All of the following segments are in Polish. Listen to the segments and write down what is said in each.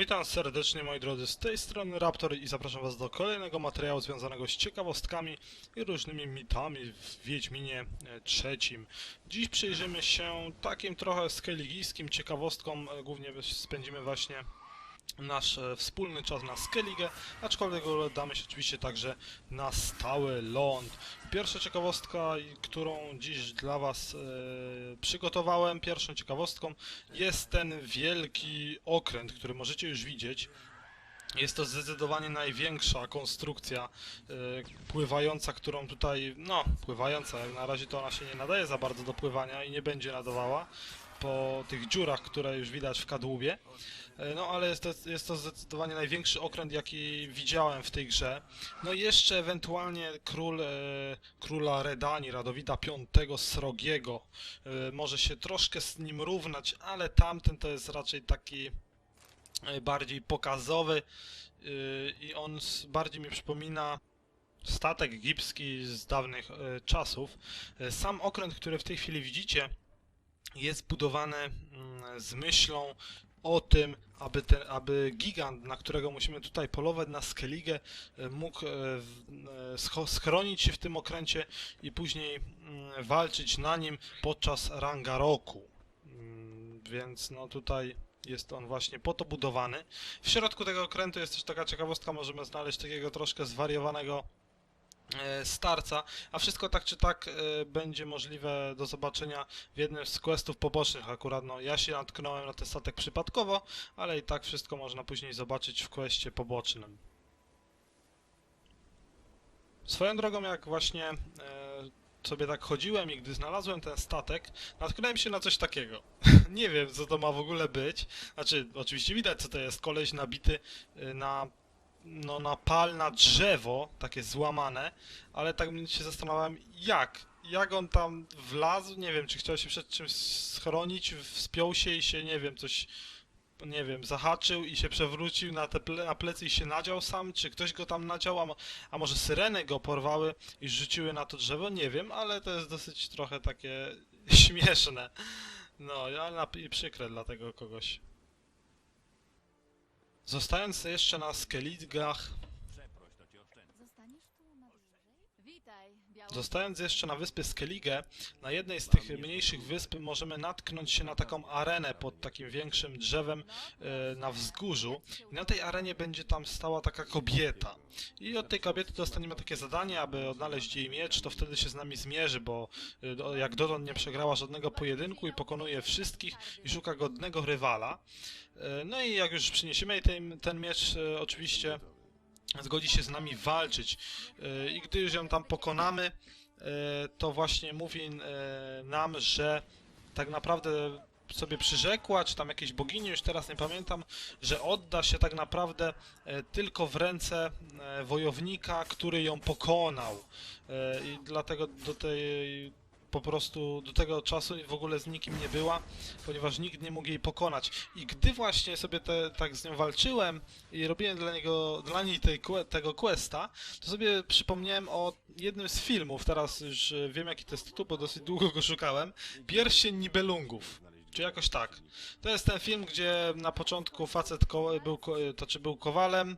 Witam serdecznie moi drodzy, z tej strony Raptor i zapraszam was do kolejnego materiału związanego z ciekawostkami i różnymi mitami w Wiedźminie e, trzecim. Dziś przyjrzymy się takim trochę skelligijskim ciekawostkom, e, głównie spędzimy właśnie nasz e, wspólny czas na Skellige, aczkolwiek damy się oczywiście także na stały ląd. Pierwsza ciekawostka, którą dziś dla Was e, przygotowałem, pierwszą ciekawostką jest ten wielki okręt, który możecie już widzieć. Jest to zdecydowanie największa konstrukcja e, pływająca, którą tutaj, no, pływająca, na razie to ona się nie nadaje za bardzo do pływania i nie będzie nadawała po tych dziurach, które już widać w kadłubie. E, No ale jest to, jest to zdecydowanie największy okręt, jaki widziałem w tej grze. No i jeszcze ewentualnie król, e, króla Redani, Radowida V Srogiego. E, może się troszkę z nim równać, ale tamten to jest raczej taki e, bardziej pokazowy e, i on bardziej mi przypomina statek egipski z dawnych e, czasów. E, Sam okręt, który w tej chwili widzicie, jest budowany mm, z myślą o tym, aby, aby gigant, na którego musimy tutaj polować na Skellige, e, mógł e, e, schronić się w tym okręcie i później mm, walczyć na nim podczas Rangaroku. Mm, Więc no tutaj jest on właśnie po to budowany. W środku tego okrętu jest też taka ciekawostka, możemy znaleźć takiego troszkę zwariowanego starca, a wszystko tak czy tak e, będzie możliwe do zobaczenia w jednym z questów pobocznych. Akurat no, ja się natknąłem na ten statek przypadkowo, ale i tak wszystko można później zobaczyć w questie pobocznym. Swoją drogą, jak właśnie e, sobie tak chodziłem i gdy znalazłem ten statek, natknąłem się na coś takiego. Nie wiem, co to ma w ogóle być. Znaczy, oczywiście widać, co to jest. Koleś nabity e, na no, na pal na drzewo, takie złamane, ale tak się zastanawiałem, jak? Jak on tam wlazł? Nie wiem, czy chciał się przed czymś schronić, wspiął się i się, nie wiem, coś, nie wiem, zahaczył i się przewrócił na, te ple, na plecy i się nadział sam, czy ktoś go tam nadział, a, mo- a może syreny go porwały i rzuciły na to drzewo? Nie wiem, ale to jest dosyć trochę takie śmieszne. No, ale przykre dla tego kogoś. Zostając jeszcze na Skelligach, Zostając jeszcze na wyspie Skellige, na jednej z tych mniejszych wysp możemy natknąć się na taką arenę pod takim większym drzewem e, na wzgórzu. I na tej arenie będzie tam stała taka kobieta. I od tej kobiety dostaniemy takie zadanie, aby odnaleźć jej miecz, to wtedy się z nami zmierzy, bo e, jak dotąd nie przegrała żadnego pojedynku i pokonuje wszystkich i szuka godnego rywala. E, No i jak już przyniesiemy ten, ten miecz, oczywiście zgodzi się z nami walczyć. E, I gdy już ją tam pokonamy, e, to właśnie mówi e, nam, że tak naprawdę sobie przyrzekła, czy tam jakieś bogini, już teraz nie pamiętam, że odda się tak naprawdę tylko w ręce wojownika, który ją pokonał. I dlatego do tej po prostu do tego czasu w ogóle z nikim nie była, ponieważ nikt nie mógł jej pokonać. I gdy właśnie sobie te, tak z nią walczyłem i robiłem dla niego, dla niej tej, tego questa, to sobie przypomniałem o jednym z filmów, teraz już e, wiem jaki to jest tytuł, bo dosyć długo go szukałem, Pierścień Nibelungów. Czy jakoś tak. To jest ten film, gdzie na początku facet ko- był, ko- to czy był kowalem,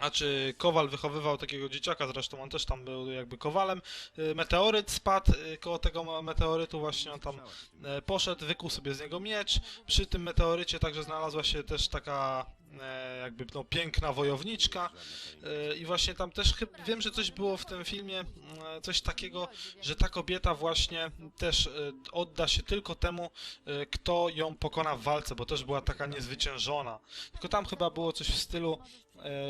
a czy Kowal wychowywał takiego dzieciaka, zresztą on też tam był jakby Kowalem. Y, Meteoryt spadł y, koło tego meteorytu, właśnie on tam e, poszedł, wykuł sobie z niego miecz. Przy tym meteorycie także znalazła się też taka jakby no, piękna wojowniczka. I właśnie tam też wiem, że coś było w tym filmie, coś takiego, że ta kobieta właśnie też odda się tylko temu, kto ją pokona w walce, bo też była taka niezwyciężona. Tylko tam chyba było coś w stylu,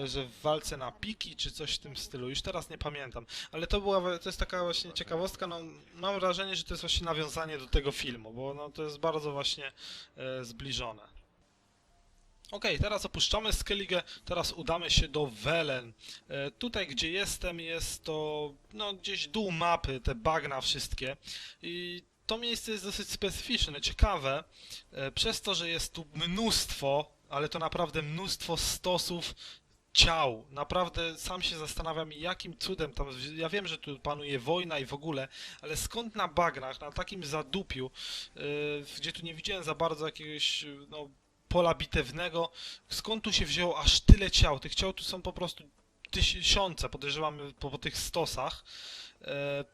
że w walce na piki, czy coś w tym stylu, już teraz nie pamiętam. Ale to była, to jest taka właśnie ciekawostka, no mam wrażenie, że to jest właśnie nawiązanie do tego filmu, bo no, to jest bardzo właśnie e, zbliżone. Okej, teraz opuszczamy Skellige, teraz udamy się do Welen. E, tutaj, gdzie jestem, jest to no, gdzieś dół mapy, te bagna wszystkie. I to miejsce jest dosyć specyficzne, ciekawe, e, przez to, że jest tu mnóstwo, ale to naprawdę mnóstwo stosów ciał. Naprawdę sam się zastanawiam, jakim cudem tam. Ja wiem, że tu panuje wojna i w ogóle, ale skąd na bagnach, na takim zadupiu, yy, gdzie tu nie widziałem za bardzo jakiegoś, no, pola bitewnego. Skąd tu się wzięło aż tyle ciał? Tych ciał tu są po prostu tysiące, podejrzewamy po, po tych stosach. E,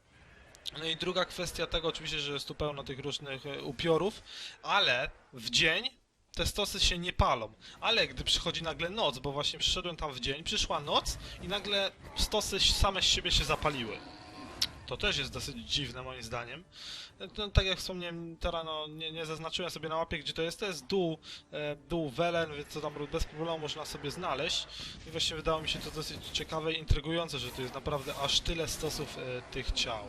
no i druga kwestia tego oczywiście, że jest tu pełno tych różnych e, upiorów, ale w dzień te stosy się nie palą. Ale gdy przychodzi nagle noc, bo właśnie przyszedłem tam w dzień, przyszła noc i nagle stosy same z siebie się zapaliły. To też jest dosyć dziwne moim zdaniem. No, tak jak wspomniałem, teraz no, nie, nie zaznaczyłem sobie na mapie, gdzie to jest. To jest dół, e, dół Welen, więc to tam bez problemu można sobie znaleźć. I właśnie wydało mi się to dosyć ciekawe i intrygujące, że tu jest naprawdę aż tyle stosów e, tych ciał.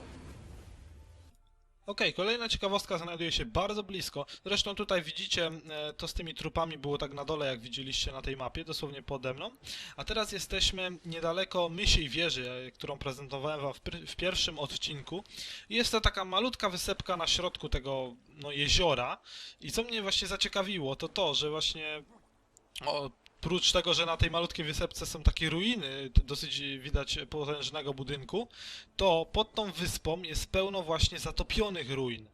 Okej, kolejna ciekawostka znajduje się bardzo blisko. Zresztą tutaj widzicie, e, to z tymi trupami było tak na dole, jak widzieliście na tej mapie, dosłownie pode mną. A teraz jesteśmy niedaleko Mysiej Wieży, e, którą prezentowałem wam w, pierwszym odcinku. Jest to taka malutka wysepka na środku tego no, jeziora. I co mnie właśnie zaciekawiło, to to, że właśnie o, Oprócz tego, że na tej malutkiej wysepce są takie ruiny, dosyć widać potężnego budynku, to pod tą wyspą jest pełno właśnie zatopionych ruin.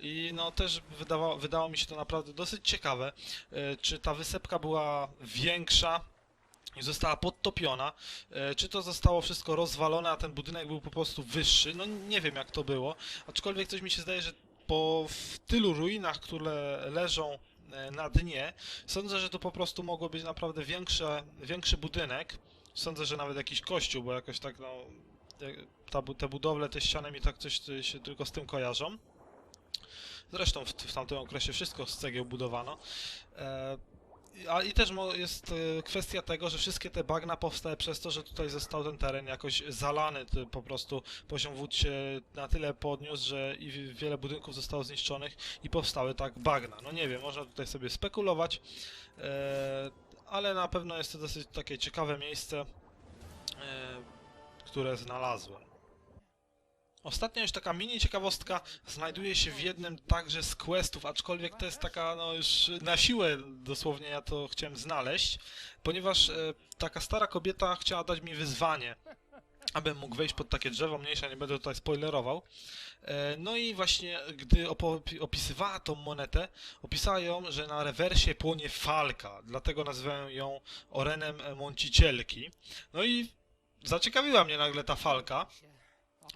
I no też wydawało, wydało mi się to naprawdę dosyć ciekawe, e, czy ta wysepka była większa i została podtopiona, e, czy to zostało wszystko rozwalone, a ten budynek był po prostu wyższy, no nie wiem jak to było, aczkolwiek coś mi się zdaje, że po w tylu ruinach, które leżą na dnie, sądzę, że to po prostu mogło być naprawdę większe, większy budynek. Sądzę, że nawet jakiś kościół, bo jakoś tak no, e, ta, te budowle, te ściany mi tak coś e, się tylko z tym kojarzą. Zresztą w, w tamtym okresie wszystko z cegieł budowano. E, a i też jest e, kwestia tego, że wszystkie te bagna powstały przez to, że tutaj został ten teren jakoś zalany, po prostu poziom wód się na tyle podniósł, że i wi- wiele budynków zostało zniszczonych i powstały tak bagna. No nie wiem, można tutaj sobie spekulować, e, ale na pewno jest to dosyć takie ciekawe miejsce, e, które znalazłem. Ostatnia już taka mini ciekawostka znajduje się w jednym także z questów, aczkolwiek to jest taka no już na siłę dosłownie ja to chciałem znaleźć, ponieważ e, taka stara kobieta chciała dać mi wyzwanie, abym mógł wejść pod takie drzewo, mniejsza nie będę tutaj spoilerował. E, no i właśnie gdy opisywała tą monetę, opisała ją, że na rewersie płonie falka, dlatego nazywają ją Orenem Mącicielki. No i zaciekawiła mnie nagle ta falka.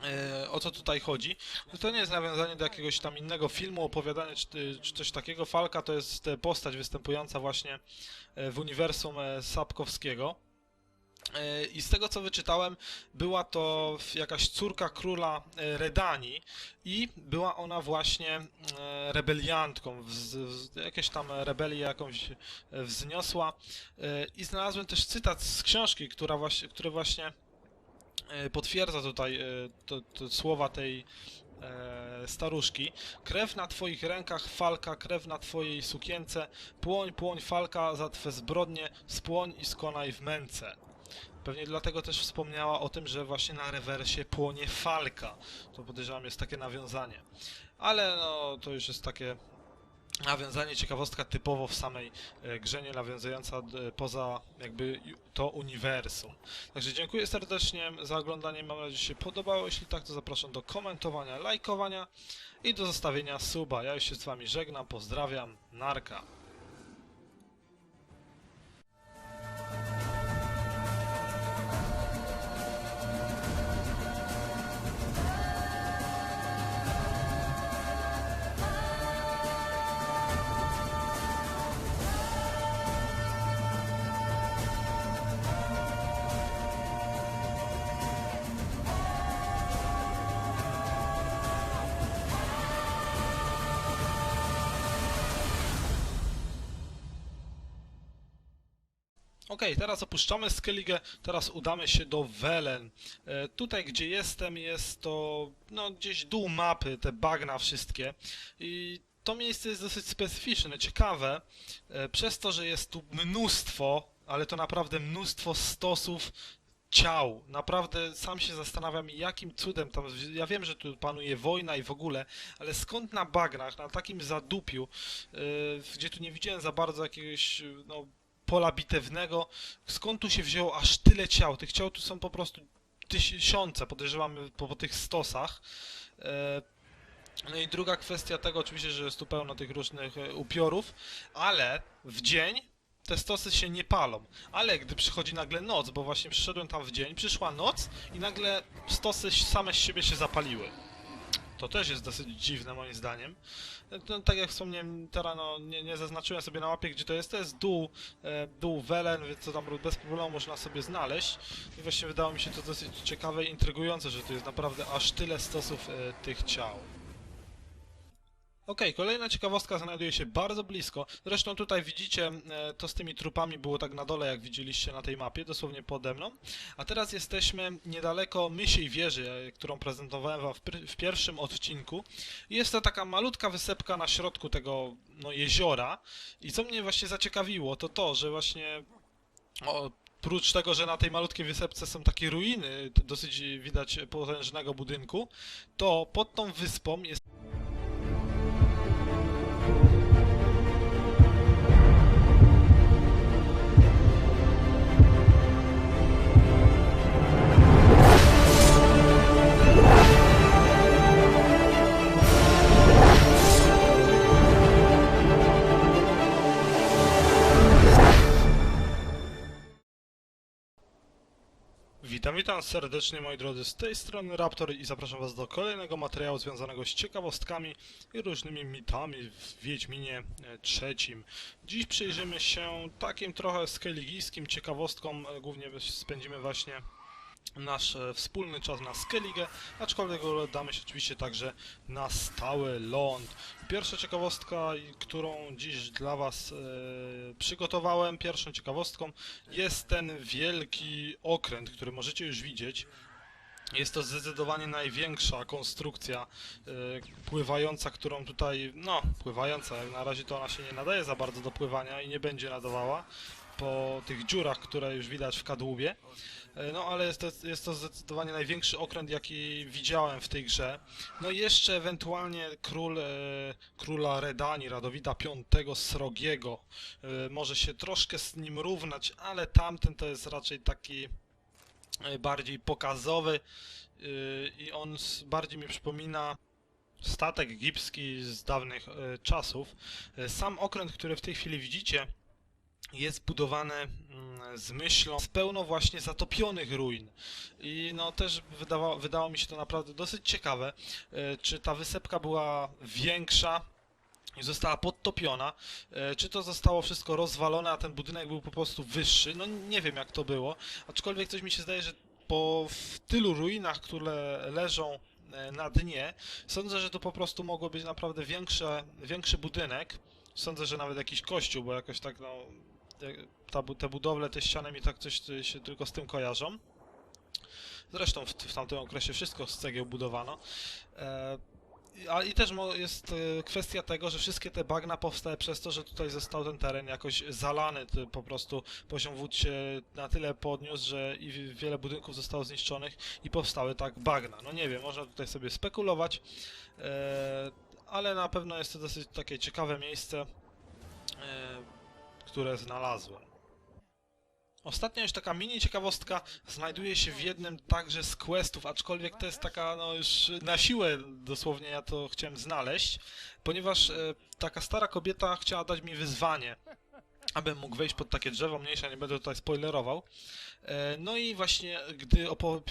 E, o co tutaj chodzi? No to nie jest nawiązanie do jakiegoś tam innego filmu, opowiadanie czy, czy coś takiego. Falka to jest e, postać występująca właśnie e, w uniwersum Sapkowskiego. I z tego co wyczytałem, była to jakaś córka króla Redanii i była ona właśnie rebeliantką, jakieś tam rebelię jakąś wzniosła. I znalazłem też cytat z książki, która właśnie, który właśnie potwierdza tutaj e, to, to słowa tej e, staruszki. Krew na twoich rękach, falka, krew na twojej sukience, płoń, płoń, falka, za twe zbrodnie, spłoń i skonaj w męce. Pewnie dlatego też wspomniała o tym, że właśnie na rewersie płonie falka. To podejrzewam jest takie nawiązanie. Ale no, to już jest takie nawiązanie, ciekawostka typowo w samej e, grze, nie nawiązująca e, poza jakby to uniwersum. Także dziękuję serdecznie za oglądanie, mam nadzieję, że się podobało. Jeśli tak, to zapraszam do komentowania, lajkowania i do zostawienia suba. Ja już się z wami żegnam, pozdrawiam, narka. Okej, teraz opuszczamy Skellige, teraz udamy się do Welen. E, tutaj, gdzie jestem, jest to no, gdzieś dół mapy, te bagna wszystkie. I to miejsce jest dosyć specyficzne, ciekawe, e, przez to, że jest tu mnóstwo, ale to naprawdę mnóstwo stosów ciał. Naprawdę sam się zastanawiam, jakim cudem tam. Ja wiem, że tu panuje wojna i w ogóle, ale skąd na bagnach, na takim zadupiu, e, gdzie tu nie widziałem za bardzo jakiegoś no, pola bitewnego, skąd tu się wzięło aż tyle ciał? Tych ciał tu są po prostu tysiące, podejrzewamy po, po tych stosach. E, No i druga kwestia tego oczywiście, że jest tu pełno tych różnych e, upiorów, ale w dzień te stosy się nie palą. Ale gdy przychodzi nagle noc, bo właśnie przyszedłem tam w dzień, przyszła noc i nagle stosy same z siebie się zapaliły. To też jest dosyć dziwne moim zdaniem. No, tak jak wspomniałem, teraz no, nie, nie zaznaczyłem sobie na mapie, gdzie to jest. To jest dół, e, dół Welen, więc to tam bez problemu można sobie znaleźć. I właśnie wydało mi się to dosyć ciekawe i intrygujące, że tu jest naprawdę aż tyle stosów e, tych ciał. Okej, kolejna ciekawostka znajduje się bardzo blisko. Zresztą tutaj widzicie, e, to z tymi trupami było tak na dole, jak widzieliście na tej mapie, dosłownie pode mną. A teraz jesteśmy niedaleko Mysiej Wieży, e, którą prezentowałem wam w, w pierwszym odcinku. Jest to taka malutka wysepka na środku tego no, jeziora. I co mnie właśnie zaciekawiło, to to, że właśnie o, Oprócz tego, że na tej malutkiej wysepce są takie ruiny, dosyć widać potężnego budynku, to pod tą wyspą jest Witam, witam serdecznie moi drodzy, z tej strony Raptor i zapraszam was do kolejnego materiału związanego z ciekawostkami i różnymi mitami w Wiedźminie e, trzecim. Dziś przyjrzymy się takim trochę skelligijskim ciekawostkom, e, głównie spędzimy właśnie nasz e, wspólny czas na Skellige, aczkolwiek damy się oczywiście także na stały ląd. Pierwsza ciekawostka, którą dziś dla Was e, przygotowałem, pierwszą ciekawostką jest ten wielki okręt, który możecie już widzieć. Jest to zdecydowanie największa konstrukcja e, pływająca, którą tutaj, no, pływająca, jak na razie to ona się nie nadaje za bardzo do pływania i nie będzie nadawała po tych dziurach, które już widać w kadłubie. E, No ale jest to, jest to zdecydowanie największy okręt, jaki widziałem w tej grze. No i jeszcze ewentualnie król, e, króla Redani, Radowida V Srogiego. E, może się troszkę z nim równać, ale tamten to jest raczej taki e, bardziej pokazowy e, i on bardziej mi przypomina statek egipski z dawnych e, czasów. E, Sam okręt, który w tej chwili widzicie, jest budowany mm, z myślą, z pełno właśnie zatopionych ruin. I no też wydawało, wydało mi się to naprawdę dosyć ciekawe, e, czy ta wysepka była większa i została podtopiona, e, czy to zostało wszystko rozwalone, a ten budynek był po prostu wyższy. No nie wiem jak to było, aczkolwiek coś mi się zdaje, że po w tylu ruinach, które leżą e, na dnie, sądzę, że to po prostu mogło być naprawdę większe, większy budynek. Sądzę, że nawet jakiś kościół, bo jakoś tak no ta, te budowle, te ściany mi tak coś się tylko z tym kojarzą. Zresztą w, w tamtym okresie wszystko z cegieł budowano. E, a i też jest e, kwestia tego, że wszystkie te bagna powstały przez to, że tutaj został ten teren jakoś zalany, po prostu poziom wód się na tyle podniósł, że i wi- wiele budynków zostało zniszczonych i powstały tak bagna. No nie wiem, można tutaj sobie spekulować, e, ale na pewno jest to dosyć takie ciekawe miejsce, e, które znalazłem. Ostatnia już taka mini ciekawostka znajduje się w jednym także z questów, aczkolwiek to jest taka no już na siłę dosłownie ja to chciałem znaleźć, ponieważ e, taka stara kobieta chciała dać mi wyzwanie, abym mógł wejść pod takie drzewo, mniejsza nie będę tutaj spoilerował. E, no i właśnie gdy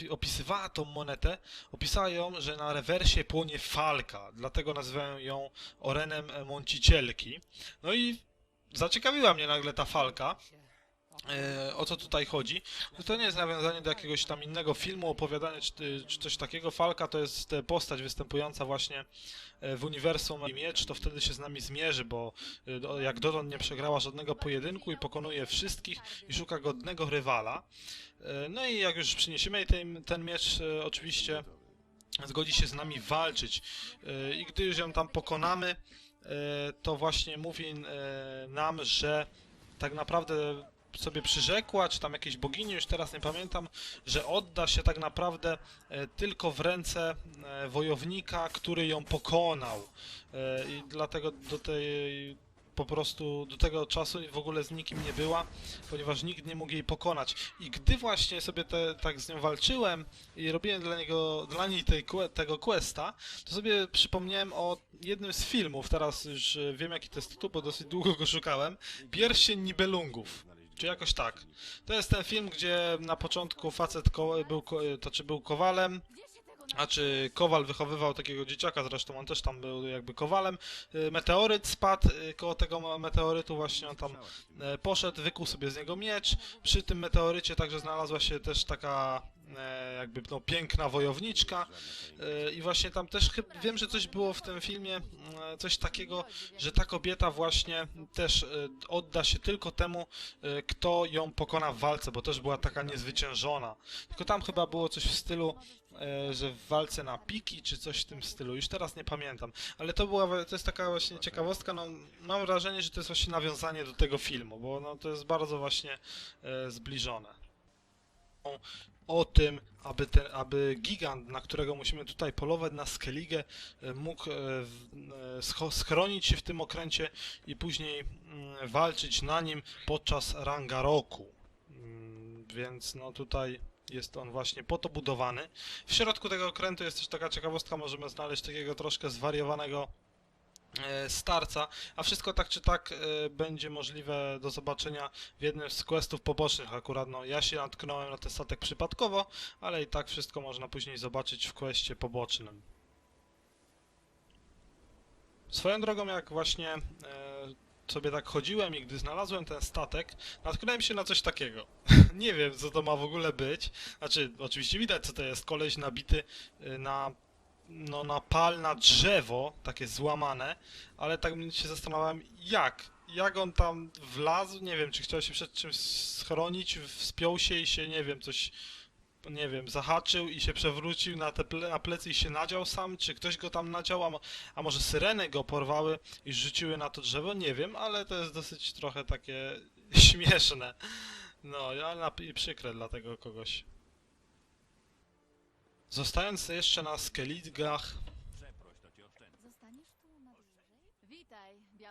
opisywała tą monetę, opisała ją, że na rewersie płonie falka, dlatego nazywają ją Orenem Mącicielki. No i zaciekawiła mnie nagle ta falka. E, o co tutaj chodzi? No to nie jest nawiązanie do jakiegoś tam innego filmu, opowiadanie czy, czy coś takiego. Falka to jest e, postać występująca właśnie e, w uniwersum miecz, to wtedy się z nami zmierzy, bo jak dotąd nie przegrała żadnego pojedynku i pokonuje wszystkich i szuka godnego rywala. No i jak już przyniesiemy ten, ten miecz, oczywiście zgodzi się z nami walczyć. I gdy już ją tam pokonamy, to właśnie mówi e, nam, że tak naprawdę sobie przyrzekła, czy tam jakieś bogini, już teraz nie pamiętam, że odda się tak naprawdę e, tylko w ręce e, wojownika, który ją pokonał. E, I dlatego do tej po prostu do tego czasu w ogóle z nikim nie była, ponieważ nikt nie mógł jej pokonać. I gdy właśnie sobie te, tak z nią walczyłem i robiłem dla niego, dla niej tej, tego questa, to sobie przypomniałem o jednym z filmów, teraz już e, wiem jaki to jest tytuł, bo dosyć długo go szukałem, Pierścień Nibelungów. Czy jakoś tak. To jest ten film, gdzie na początku facet ko- był, ko- to czy był kowalem, a czy Kowal wychowywał takiego dzieciaka, zresztą on też tam był jakby Kowalem. Y, Meteoryt spadł, y, koło tego meteorytu właśnie on tam e, poszedł, wykuł sobie z niego miecz. Przy tym meteorycie także znalazła się też taka jakby no, piękna wojowniczka. I właśnie tam też wiem, że coś było w tym filmie, coś takiego, że ta kobieta właśnie też odda się tylko temu, kto ją pokona w walce, bo też była taka niezwyciężona. Tylko tam chyba było coś w stylu, że w walce na piki, czy coś w tym stylu. Już teraz nie pamiętam. Ale to była, to jest taka właśnie ciekawostka, no mam wrażenie, że to jest właśnie nawiązanie do tego filmu, bo no, to jest bardzo właśnie e, zbliżone. O, tym, aby, ten, aby gigant, na którego musimy tutaj polować na Skellige, e, mógł e, e, schronić się w tym okręcie i później mm, walczyć na nim podczas Rangaroku. Mm, Więc no tutaj jest on właśnie po to budowany. W środku tego okrętu jest też taka ciekawostka, możemy znaleźć takiego troszkę zwariowanego e, starca, a wszystko tak czy tak e, będzie możliwe do zobaczenia w jednym z questów pobocznych. Akurat no, ja się natknąłem na ten statek przypadkowo, ale i tak wszystko można później zobaczyć w questie pobocznym. Swoją drogą, jak właśnie e, sobie tak chodziłem i gdy znalazłem ten statek, natknąłem się na coś takiego. Nie wiem, co to ma w ogóle być. Znaczy, oczywiście widać, co to jest. Koleś nabity y, na, no, na pal, na drzewo, takie złamane, ale tak się zastanawiałem, jak? Jak on tam wlazł? Nie wiem, czy chciał się przed czymś schronić, wspiął się i się, nie wiem, coś, nie wiem, zahaczył i się przewrócił na te ple, na plecy i się nadział sam, czy ktoś go tam nadział, a, a może syreny go porwały i rzuciły na to drzewo? Nie wiem, ale to jest dosyć trochę takie śmieszne. No, ale i przykre dla tego kogoś. Zostając jeszcze na Skelligach,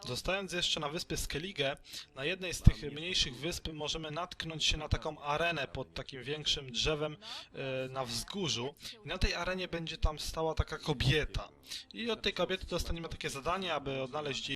zostając jeszcze na wyspie Skellige, na jednej z tych mniejszych wysp możemy natknąć się na taką arenę pod takim większym drzewem e, na wzgórzu. I na tej arenie będzie tam stała taka kobieta. I od tej kobiety dostaniemy takie zadanie, aby odnaleźć